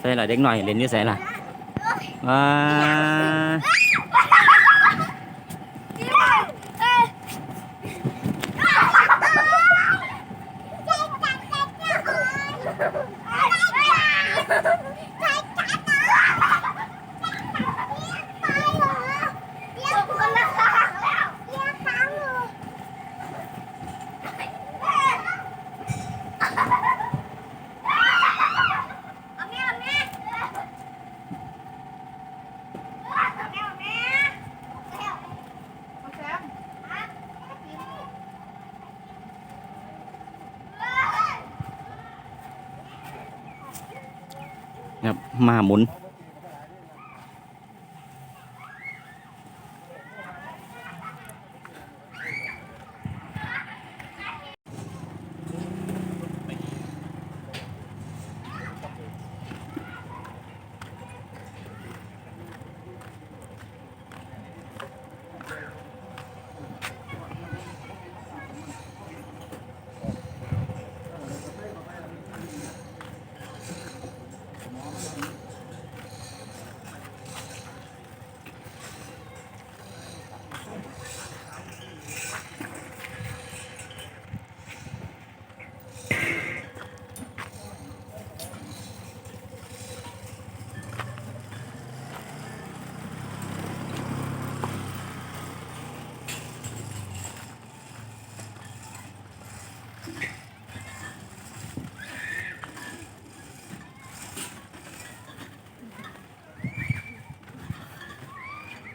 ใส่ละเด็กหน่อยเล่นอยู่ใส่ละว้า ครับมาหมุน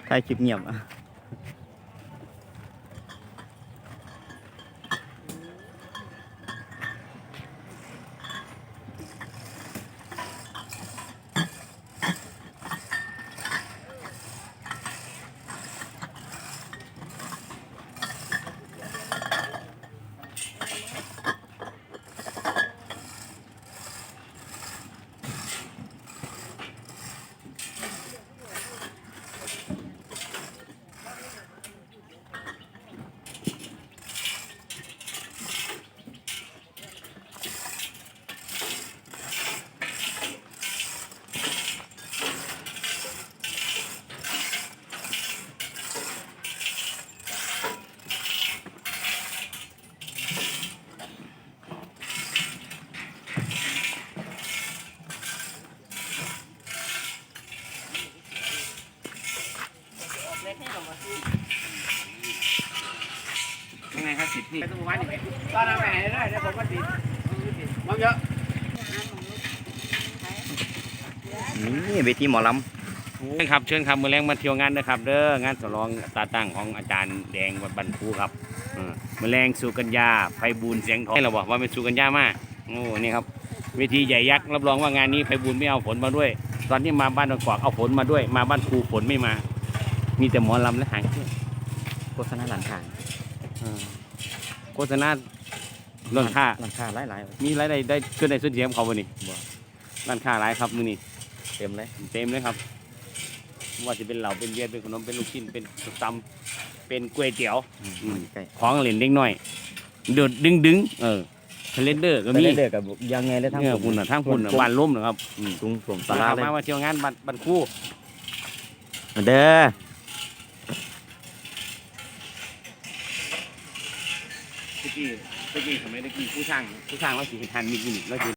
ถ่ายคลิปเงียบอะ ยังไงครับสิทธิ์พี่ไปสมุทรนี่ไหมตอนนั้นไปไหนได้เดี๋ยวผมมาติดมองเยอะนี่เวทีหมอลเชิญครับเชิญครับมือแรงมาเที่ยวงานนะครับ เด้องานฉลองตาตั้งของอาจารย์แดงวัดบันคูครับเออมือแรงสุกัญญาไพบูลย์เสียงทองให้เราบอกว่าเป็นสุกัญญามาโอ้นี่ครับเวทีใหญ่ยักษ์รับรองว่างานนี้ไพบูลย์ไม่เอาฝนมาด้วย ตอนที่มาบ้านตะกอกเอาฝนมาด้วย มาบ้านครูฝนไม่มา มีแต่หมอลำและหางเครื่องำโฆษณาหลังคาเออโฆษณาเรื่องค่าหลังคาหลายหลายมีรายได้ได้เกินได้สุดเสียมเขาวันนี้บ่ ร้านค้าหลายครับมื้อนี้เต็มเลยเต็มเลยครับว่าจะเป็นเหล่าเป็นเบียร์เป็นขนมเป็นลูกชิ้นเป็นส้มตำเป็นก๋วยเตี๋ยว อืมใกล้ของเล่นเล็กน้อยเดือดดึงดึงเออเทเลนเดอร์ก็มีเด็กกับยังไงเลยทั้งเนี่ยคุณน่ะทั้งคุณน่ะบ้านล้มนะครับอืมสูงสูงมาสาราเลยมามาเที่ยวงานบ้านบ้านคู่ เด้อ กี้ตะกี้สมัยตะกี้ผู้ช่างผู้ช่างเราสิเห็นทันมีกินเราสิ